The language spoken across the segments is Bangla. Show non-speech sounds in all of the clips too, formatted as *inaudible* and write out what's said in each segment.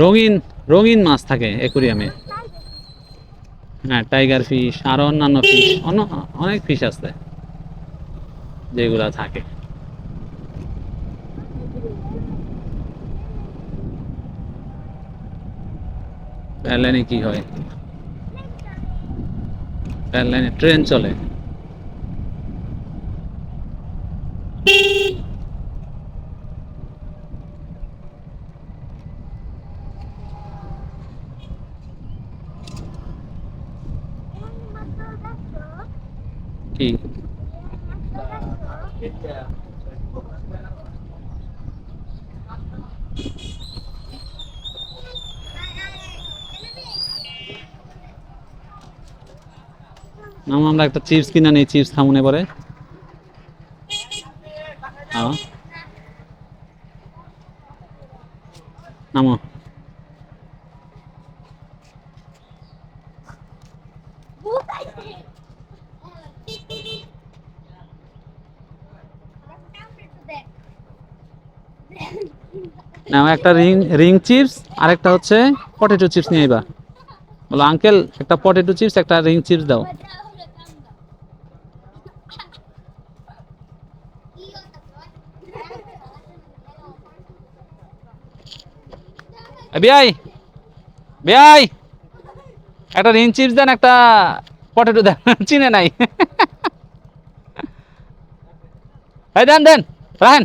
রঙিন রঙিন মাছ থাকে অ্যাকুরিয়ামে হ্যাঁ টাইগার ফিশ আরও অন্যান্য ফিশ অন্য, অনেক ফিশ আছে যেগুলা থাকে। এয়ারলাইনে কি হয়? এয়ারলাইনে ট্রেন চলে কি নাম আমরা একটা চিপস কিনে নিই চিপস খামুনে পরে হ্যাঁ নামো নাও, একটা রিং রিং চিপস আর একটা হচ্ছে পটেটো চিপস নিয়ে আইবা। বলো, আঙ্কেল, একটা পটেটো চিপস, একটা রিং চিপস দাও। এ বিআই বিআই একটা রিং চিপস দেন, একটা পটেটো দেন, চিনে নাই। *laughs* এই দেন দেন রাহেন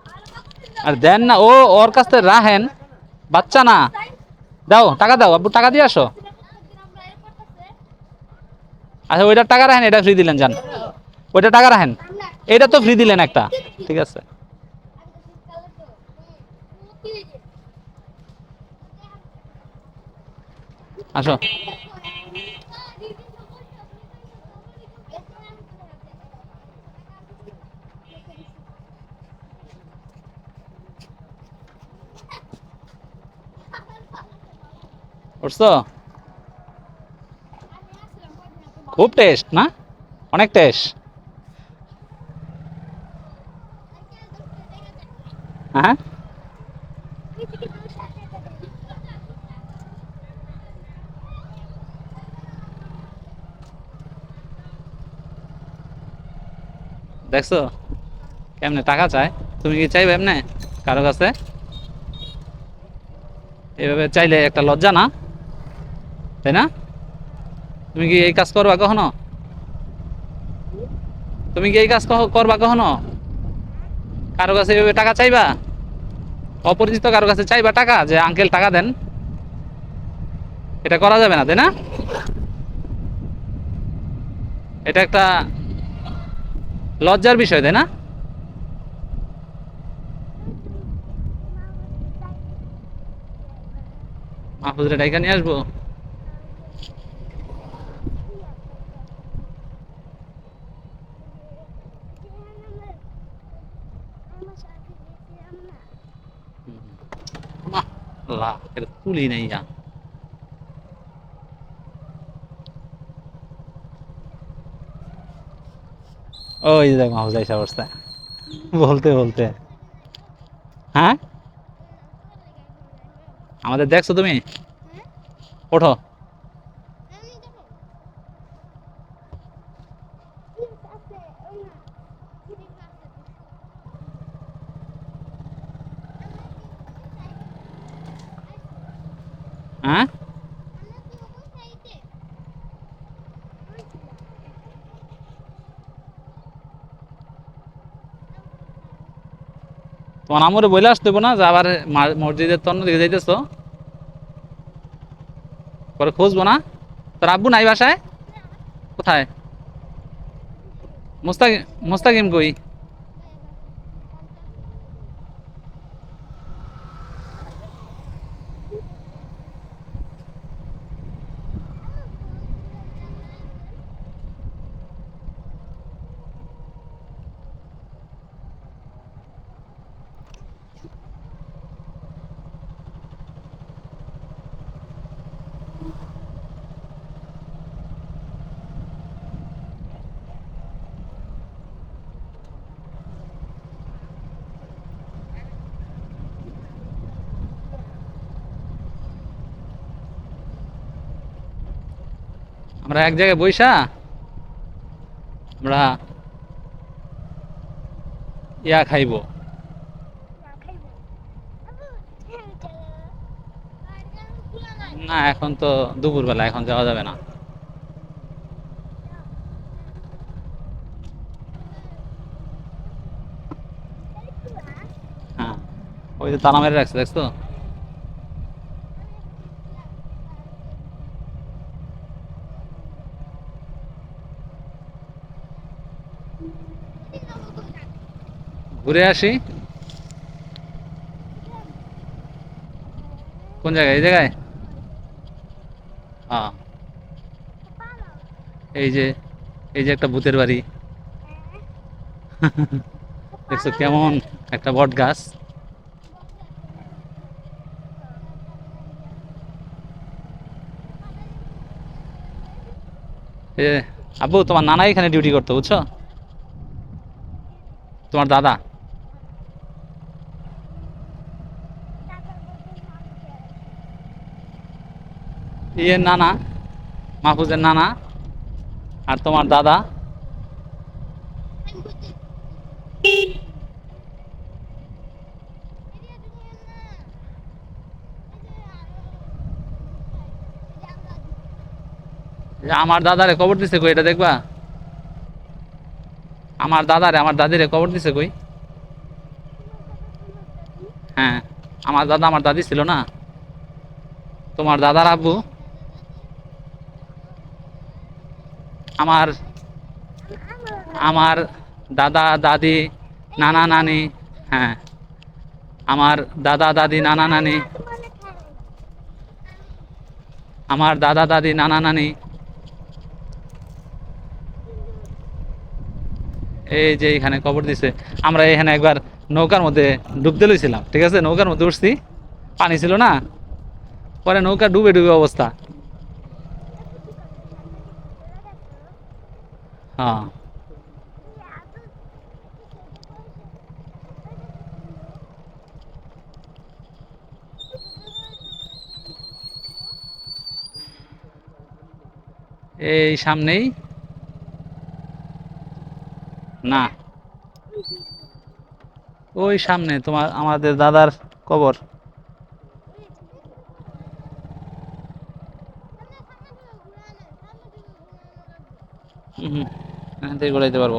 আর দেন না, ও, ওর কাছ থেকে রাহেন, বাচ্চা না। দাও, টাকা দাও, আব্বু, টাকা দিয়ে আসো। আচ্ছা ওইটার টাকা রাখেন এটা ফ্রি দিলেন, যান। ওইটা টাকা রাখেন এটা তো ফ্রি দিলেন একটা। ঠিক আছে। আসো। উঠছো খুব টেস্ট না? অনেক টেস্ট হ্যাঁ? দেখছ? কেমনে টাকা চায়? তুমি কি চাইবে এমনে? কারও কাছে? এভাবে চাইলে একটা লজ্জা না? তাই না? তুমি কি এই কাজ করবা কখনো? তুমি কি এই কাজ করবা কখনো? কারও কাছে এভাবে টাকা চাইবা? অপরিচিত কারও কাছে চাইবা টাকা যে, আঙ্কেল, টাকা দেন। এটা করা যাবে না, তাই না? এটা একটা লজ্জার বিষয়, তাই না? মাহফুজরে ডাইকা নিয়ে আসব। তুলি নাই যা ওই যে দেখ মাহফুজ আইসা বসছে বলতে বলতে। হ্যাঁ? আমাদের দেখছ তুমি? ওঠো। হ্যাঁ? তোমার আমরে বলে আসতে না, যে আবার মসজিদের তন্ন দিকে যাইতেছো। পরে খুঁজবো না? তোর আব্বু নাই বাসায়? কোথায়? মুস্তাকিম মুস্তাকিম কই? আমরা এক জায়গায় বইসা, আমরা ইয়া খাইব। না, এখন তো দুপুরবেলা, এখন যাওয়া যাবে না। হ্যাঁ ওই যে তালা মেরে রাখছে, দেখছ? ঘুরে আসি। কোন জায়গায়? এই জায়গায়? হ্যাঁ এই যে এই যে একটা ভূতের বাড়ি। দেখছ কেমন একটা বট গাছ। এ, আব্বু, তোমার নানা এখানে ডিউটি করতো, বুঝছ? তোমার দাদা? ইয়ের নানা, মাহফুজের নানা আর তোমার দাদা? আমার দাদারে কবর দিছে কই, এটা দেখবা? আমার দাদারে, আমার দাদিরে কবর দিছে কই? হ্যাঁ আমার দাদা আমার দাদি ছিল না? তোমার দাদার আব্বু? আমার আমার দাদা, দাদি, নানা, নানি হ্যাঁ আমার দাদা, দাদি, নানা, নানি, আমার দাদা, দাদি, নানা, নানি এই যে এখানে কবর দিছে, আমরা এখানে একবার নৌকার মধ্যে ডুবতে লইছিলাম, ঠিক আছে? নৌকার মধ্যে উঠছি, পানি ছিল না, পরে নৌকা ডুবে ডুবে অবস্থা। হ্যাঁ। এই সামনেই না। ওই সামনে তোমার আমাদের দাদার কবর। হম হম থেকে ঘুরাইতে পারব।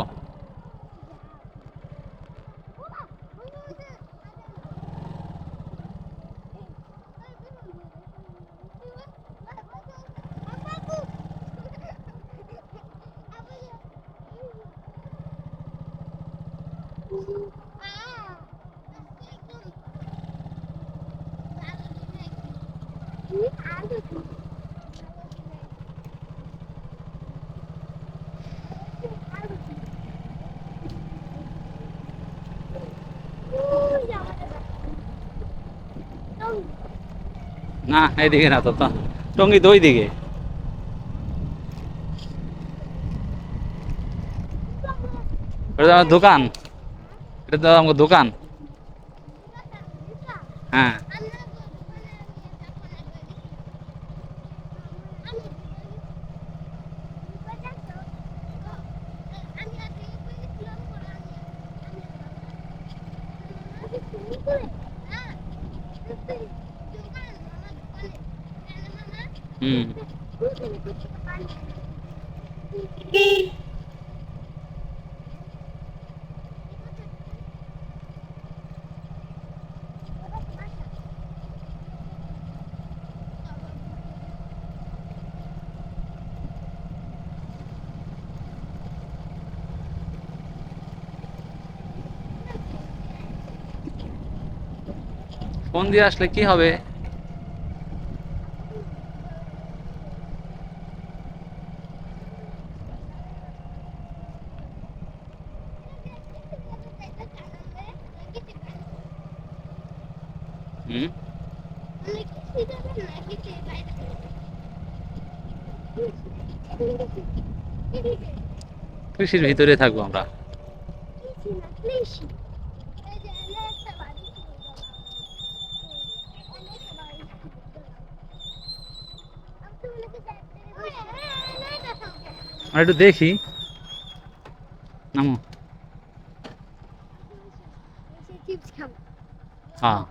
না এইদিকে না তো টঙ্গি তো ওইদিকে দোকান। এটা তো আমার দোকান হ্যাঁ হুম ফোন দিয়ে আসলে কি হবে? কৃষির ভিতরে থাকব আমরা। একটু দেখি। নামো। হ্যাঁ।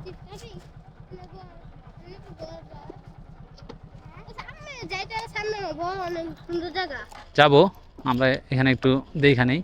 যাব। আমরা এখানে একটু দেখা নেই।